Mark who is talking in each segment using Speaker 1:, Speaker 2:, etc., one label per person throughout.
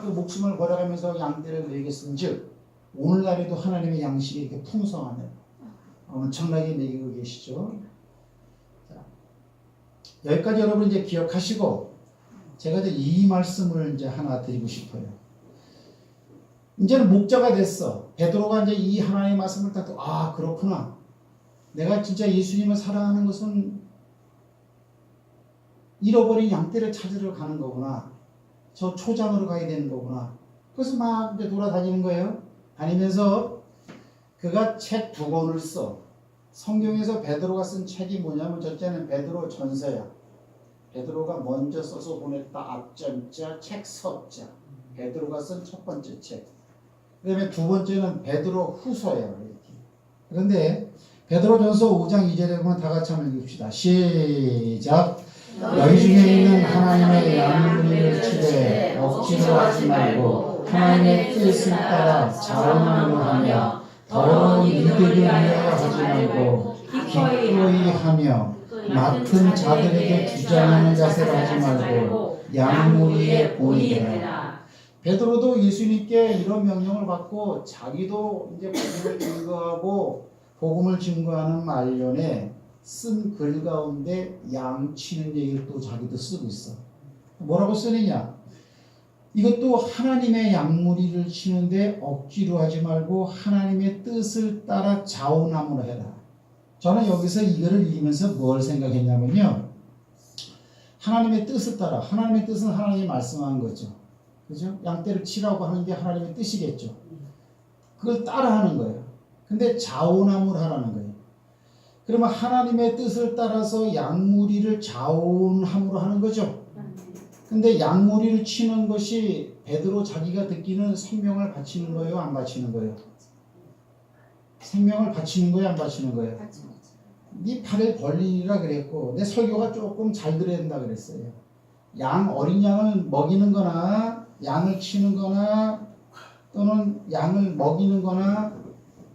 Speaker 1: 그 목숨을 걸어가면서 양떼를 먹였은즉 오늘날에도 하나님의 양식이 이렇게 풍성하네요. 엄청나게 먹이고 계시죠. 자, 여기까지 여러분 이제 기억하시고 제가 이제 이 말씀을 이제 하나 드리고 싶어요. 이제는 목자가 됐어. 베드로가 이제 이 하나님의 말씀을 딱 듣고 아 그렇구나. 내가 진짜 예수님을 사랑하는 것은 잃어버린 양떼를 찾으러 가는 거구나. 저 초장으로 가야 되는 거구나. 그래서 막 이제 돌아다니는 거예요. 다니면서 그가 책 두 권을 써. 성경에서 베드로가 쓴 책이 뭐냐면 첫째는 베드로 전서야. 베드로가 먼저 써서 보냈다 앞전자 책 서자. 베드로가 쓴 첫 번째 책. 그다음에 두 번째는 베드로 후서예요. 그런데 베드로 전서 5장 2절에 보면 다 같이 한번 읽읍시다. 시작. 너희 중에 있는 하나님의 하지 말고 하나님의 뜻을 따라 자원함으로 하며 더러운 이득을 위하여 하지 말고 기꺼이 하며 맡은 자들에게 주장하는 자세를 하지 말고 양무리의 본이 되라. 베드로도 예수님께 이런 명령을 받고 자기도 이제 복음을 증거하고 복음을 증거하는 말년에 쓴 글 가운데 양치는 얘기를 또 자기도 쓰고 있어. 뭐라고 쓰느냐? 이것도 하나님의 양무리를 치는데 억지로 하지 말고 하나님의 뜻을 따라 자원함으로 해라. 저는 여기서 이거를 읽으면서 뭘 생각했냐면요. 하나님의 뜻을 따라 하나님의 뜻은 하나님이 말씀한 거죠. 그죠? 양떼를 치라고 하는 게 하나님의 뜻이겠죠. 그걸 따라 하는 거예요. 근데 자원함을 하라는 거예요. 그러면 하나님의 뜻을 따라서 양무리를 자원함으로 하는 거죠. 근데 양무리를 치는 것이 베드로 자기가 듣기는 생명을 바치는 거예요, 안 바치는 거예요? 생명을 바치는 거예요, 안 바치는 거예요? 네 팔에 벌리라 그랬고 내 설교가 조금 잘 들어야 된다 그랬어요. 양 어린 양을 먹이는 거나 양을 치는 거나 또는 양을 먹이는 거나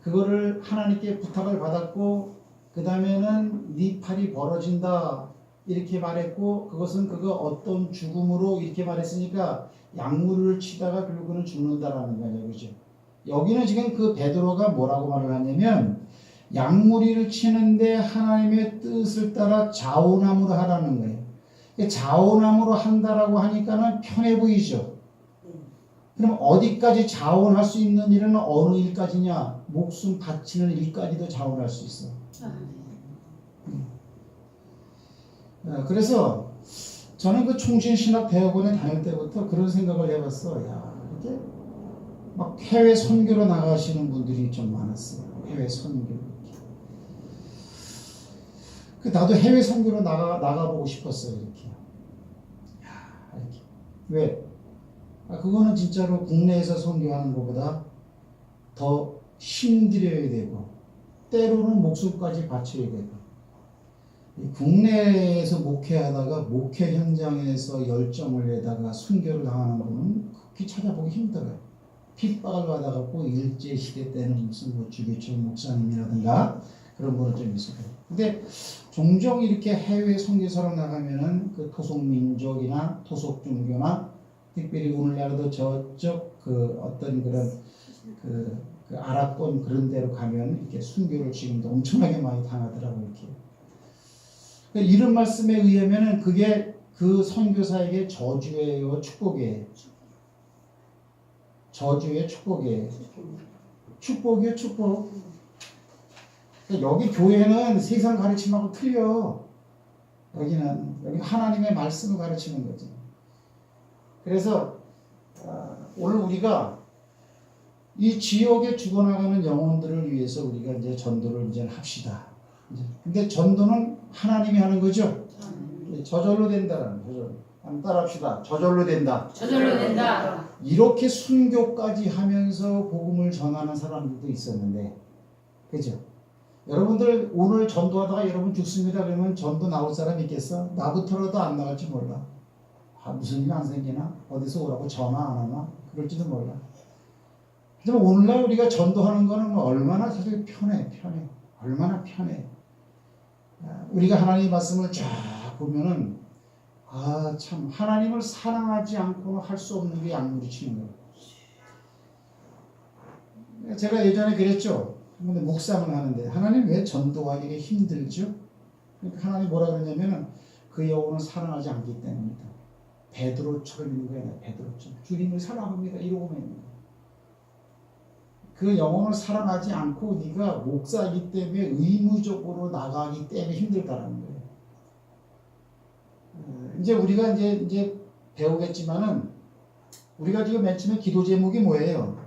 Speaker 1: 그거를 하나님께 부탁을 받았고 그 다음에는 네 팔이 벌어진다 이렇게 말했고 그것은 그거 어떤 죽음으로 이렇게 말했으니까 약물을 치다가 결국은 죽는다라는 거예요 그죠? 여기는 지금 그 베드로가 뭐라고 말을 하냐면 약무리를 치는데 하나님의 뜻을 따라 자원함으로 하라는 거예요. 자원함으로 한다라고 하니까는 편해 보이죠? 그럼 어디까지 자원할 수 있는 일은 어느 일까지냐? 목숨 바치는 일까지도 자원할 수 있어 어, 그래서 저는 그 총신신학대학원에 다닐 때부터 그런 생각을 해봤어. 야, 이게 막 해외 선교로 나가시는 분들이 좀 많았어요. 해외 선교. 그 나도 해외 선교로 나가 나가보고 싶었어요. 이렇게. 야, 이렇게. 왜? 아, 그거는 진짜로 국내에서 선교하는 것보다 더 힘들여야 되고 때로는 목숨까지 바쳐야 되고 국내에서 목회하다가 목회 현장에서 열정을 내다가 순교를 당하는 분은 극히 찾아보기 힘들어요. 핍박을 받아갖고 일제 시대 때는 무슨 뭐 주기철 목사님이라든가 그런 분은 좀 있을 거예요. 근데 종종 이렇게 해외 선교사로 나가면은 그 토속 민족이나 토속 종교나 특별히 오늘날도 저쪽 그 어떤 그런 그, 그 아랍권 그런 데로 가면 이렇게 순교를 지금도 엄청나게 많이 당하더라고 이렇게. 이런 말씀에 의하면 그게 그 선교사에게 저주예요, 축복이에요. 저주의 축복이에요. 축복이요, 축복. 그러니까 여기 교회는 세상 가르침하고 틀려. 여기는 여기 하나님의 말씀을 가르치는 거지. 그래서 어, 오늘 우리가 이 지역에 죽어나가는 영혼들을 위해서 우리가 이제 전도를 이제 합시다. 근데 전도는 하나님이 하는 거죠. 저절로 된다라는 저절로. 한번 따라합시다. 저절로 된다.
Speaker 2: 저절로 된다.
Speaker 1: 이렇게 순교까지 하면서 복음을 전하는 사람들도 있었는데, 그죠? 여러분들 오늘 전도하다가 여러분 죽습니다 그러면 전도 나올 사람 있겠어? 나부터라도 안 나갈지 몰라. 아, 무슨 일 안 생기나? 어디서 오라고 전화 안 하나? 그럴지도 몰라. 하지만 오늘날 우리가 전도하는 거는 얼마나 사실 편해, 편해. 얼마나 편해. 우리가 하나님의 말씀을 쫙 보면은 아, 참 하나님을 사랑하지 않고는 할 수 없는 게 약물이 치는 거예요. 제가 예전에 그랬죠. 근데 묵상을 하는데 하나님 왜 전도하기가 힘들죠? 그러니까 하나님 뭐라 그러냐면은 그 영혼을 사랑하지 않기 때문이다. 베드로처럼 있는 거야, 베드로처럼. 주님을 사랑합니다. 이러고 있는 거야. 그 영혼을 사랑하지 않고 네가 목사이기 때문에 의무적으로 나가기 때문에 힘들다라는 거예요. 어, 이제 우리가 이제 이제 배우겠지만은 우리가 지금 맨 처음에 기도 제목이 뭐예요?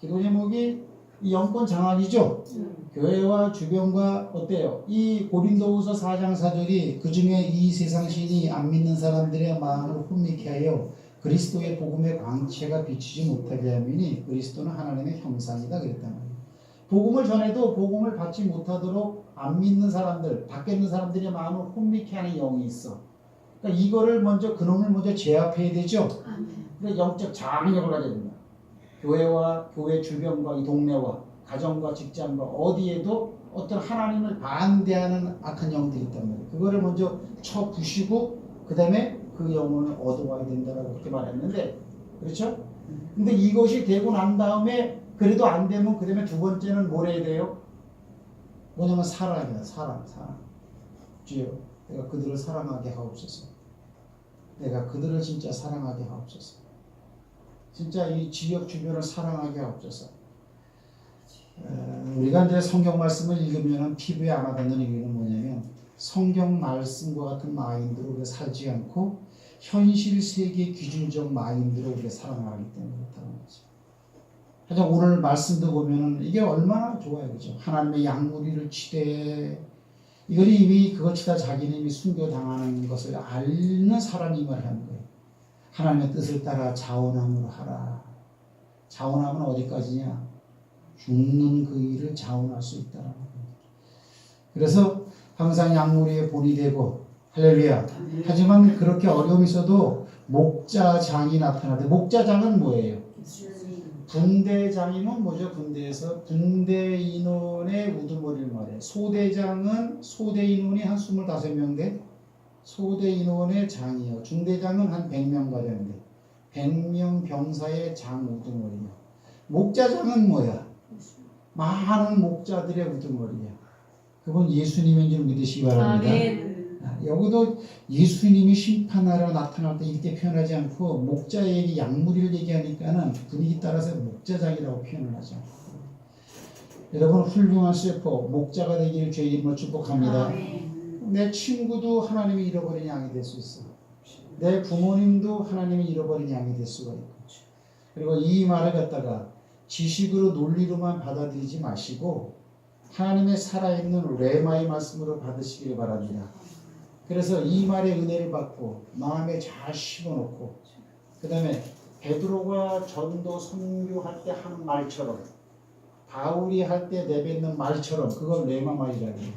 Speaker 1: 기도 제목이 이 영권 장악이죠. 교회와 주변과 어때요? 이 고린도후서 4장 4절이 그 중에 이 세상 신이 안 믿는 사람들의 마음을 혼미케 하여 그리스도의 복음의 광채가 비치지 못하게 하미니 그리스도는 하나님의 형상이다 그랬단 말이에요. 복음을 전해도 복음을 받지 못하도록 안 믿는 사람들, 밖에 있는 사람들의 마음을 혼미케 하는 영이 있어. 그러니까 이거를 먼저 그놈을 먼저 제압해야 되죠. 그러니까 영적 장력을 하게 됩니다. 교회와 교회 주변과 이 동네와 가정과 직장과 어디에도 어떤 하나님을 반대하는 악한 영들이 있단 말이에요. 그거를 먼저 쳐 부시고 그 다음에 그 영혼을 얻어와야 된다라고 그렇게 말했는데 그렇죠? 근데 이것이 되고 난 다음에 그래도 안 되면 그 다음에 두 번째는 뭘 해야 돼요? 뭐냐면 사랑이야 사랑 사랑. 주여 내가 그들을 사랑하게 하옵소서. 내가 그들을 진짜 사랑하게 하옵소서. 진짜 이 지역 주변을 사랑하게 하옵소서. 에, 우리가 이제 성경 말씀을 읽으면 피부에 안 와닿는 이유는 뭐냐면 성경 말씀과 같은 마인드로 우리가 살지 않고 현실 세계 기준적 마인드로 우리가 살아나가기 때문에 그렇다는 거죠. 하여튼 오늘 말씀도 보면은 이게 얼마나 좋아요, 그죠? 하나님의 양무리를 치되 이걸 이미 그걸 치다 자기는 이미 순교당하는 것을 아는 사람이 말 하는 거예요. 하나님의 뜻을 따라 자원함으로 하라. 자원함은 어디까지냐? 죽는 그 일을 자원할 수 있다라는 거예요. 그래서 항상 양무리의 본이 되고 할렐루야. 하지만 그렇게 어려움이 있어도 목자장이 나타나는데 목자장은 뭐예요? 분대장이면 뭐죠? 군대에서 분대 인원의 우두머리를 말해요. 소대장은 소대 인원이 한 25명 돼. 소대 인원의 장이요. 중대장은 한 100명 가량인데 100명 병사의 장 우두머리요. 목자장은 뭐야? 많은 목자들의 우두머리야. 그건 예수님인 줄 믿으시기 바랍니다.
Speaker 2: 아멘.
Speaker 1: 아, 여기도 예수님이 심판하러 나타날 때 이렇게 표현하지 않고 목자에게 약물을 얘기하니까는 분위기 따라서 목자장이라고 표현을 하죠. 여러분 훌륭한 셰퍼 목자가 되기를 주의 이름으로 축복합니다.
Speaker 2: 아멘.
Speaker 1: 내 친구도 하나님이 잃어버린 양이 될 수 있어. 내 부모님도 하나님이 잃어버린 양이 될 수가 있고. 그리고 이 말을 갖다가 지식으로 논리로만 받아들이지 마시고 하나님의 살아있는 레마의 말씀으로 받으시길 바랍니다. 그래서 이 말의 은혜를 받고 마음에 잘 심어놓고 그 다음에 베드로가 전도 선교할 때 하는 말처럼 바울이 할 때 내뱉는 말처럼 그걸 레마 말이라고 해요.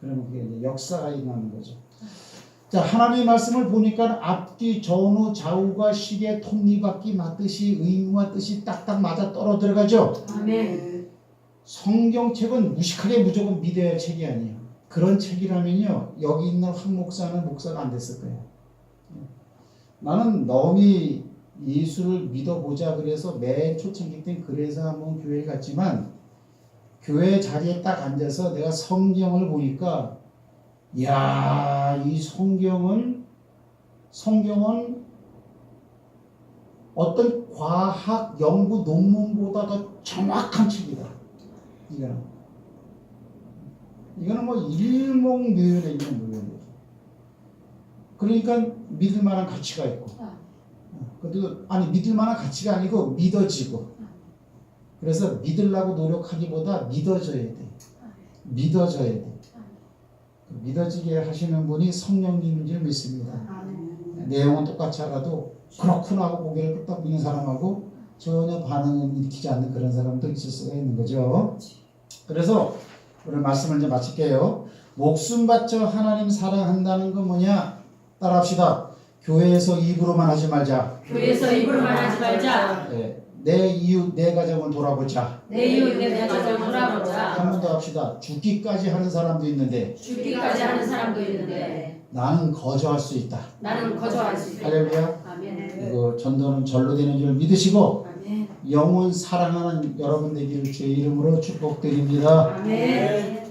Speaker 1: 그러면 그게 이제 역사가 일어나는 거죠. 자 하나님의 말씀을 보니까 앞뒤 전후 좌우가 시계 톱니바퀴 맞듯이 의무와 뜻이 딱딱 맞아 떨어 들어가죠.
Speaker 2: 아멘.
Speaker 1: 성경책은 무식하게 무조건 믿어야 할 책이 아니에요. 그런 책이라면요 여기 있는 황 목사는 목사가 안 됐을 거예요. 나는 너무 예수를 믿어보자 그래서 맨 초창기 때 그래서 한번 교회에 갔지만 교회 자리에 딱 앉아서 내가 성경을 보니까 야 이 성경은 성경은 어떤 과학 연구 논문보다 더 정확한 책이다. 이거는 이거는 뭐 일목묘연에 있는 물건이죠. 그러니까 믿을 만한 가치가 있고, 그것도 아니 믿을 만한 가치가 아니고 믿어지고. 그래서 믿으려고 노력하기보다 믿어져야 돼. 믿어져야 돼. 그 믿어지게 하시는 분이 성령님인 줄 믿습니다.
Speaker 2: 아멘.
Speaker 1: 내용은 똑같이 하라도 그렇구나 하고 고개를 끄덕 미는 사람하고 전혀 반응을 일으키지 않는 그런 사람도 있을 수가 있는 거죠. 그래서 오늘 말씀을 이제 마칠게요. 목숨 바쳐 하나님 사랑한다는 건 뭐냐? 따라합시다. 교회에서 입으로만 하지 말자.
Speaker 2: 교회에서 입으로만 하지 말자.
Speaker 1: 네. 내 이웃, 내 가정을 돌아보자.
Speaker 2: 내 이웃 내 가정을 돌아보자.
Speaker 1: 한 번 더 합시다. 죽기까지 하는 사람도 있는데
Speaker 2: 죽기까지 하는 사람도 있는데
Speaker 1: 나는 거저할 수 있다.
Speaker 2: 나는 거절할 수 있다.
Speaker 1: 할렐루야.
Speaker 2: 아멘.
Speaker 1: 이거 전도는 절로 되는 줄 믿으시고. 영혼 사랑하는 여러분 되기를 주의 이름으로 축복드립니다.
Speaker 2: 아멘.